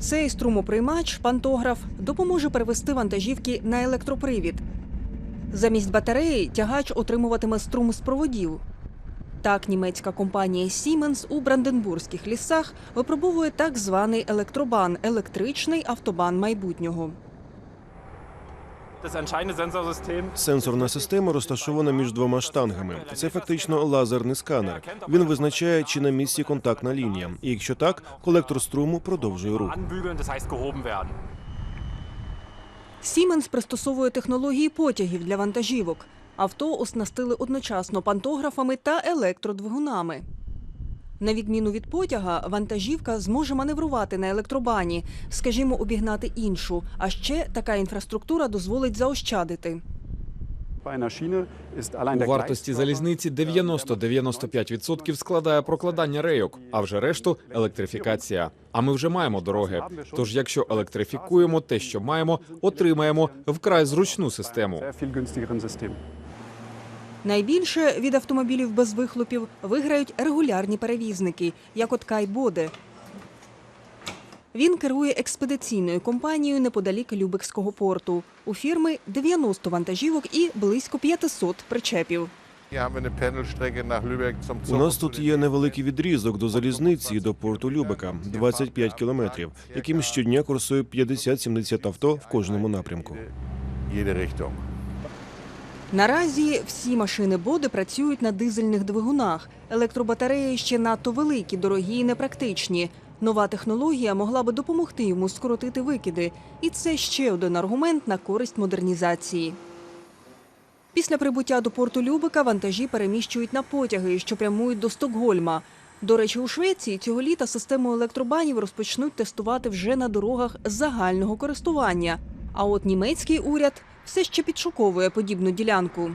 Цей струмоприймач, пантограф, допоможе перевести вантажівки на електропривід. Замість батареї тягач отримуватиме струм з проводів. Так, німецька компанія Siemens у Бранденбурзьких лісах випробовує так званий електробан електричний автобан майбутнього. Сенсорна система розташована між двома штангами. Це фактично лазерний сканер. Він визначає, чи на місці контактна лінія. І якщо так, колектор струму продовжує рух. Siemens пристосовує технології потягів для вантажівок. Авто оснастили одночасно пантографами та електродвигунами. На відміну від потяга, вантажівка зможе маневрувати на електробані, скажімо, обігнати іншу. А ще така інфраструктура дозволить заощадити. У вартості залізниці 90-95% складає прокладання рейок, а вже решту електрифікація. А ми вже маємо дороги. Тож, якщо електрифікуємо те, що маємо, отримаємо вкрай зручну систему. Найбільше від автомобілів без вихлопів виграють регулярні перевізники, як от Кай Боде. Він керує експедиційною компанією неподалік Любекського порту. У фірми 90 вантажівок і близько 500 причепів. У нас тут є невеликий відрізок до залізниці і до порту Любека 25 кілометрів, яким щодня курсує 50-70 авто в кожному напрямку. Наразі всі машини Боди працюють на дизельних двигунах. Електробатареї ще надто великі, дорогі і непрактичні. Нова технологія могла би допомогти йому скоротити викиди, і це ще один аргумент на користь модернізації. Після прибуття до порту Любека вантажі переміщують на потяги, що прямують до Стокгольма. До речі, у Швеції цього літа систему електробанів розпочнуть тестувати вже на дорогах загального користування. А от німецький уряд все ще підшуковує подібну ділянку.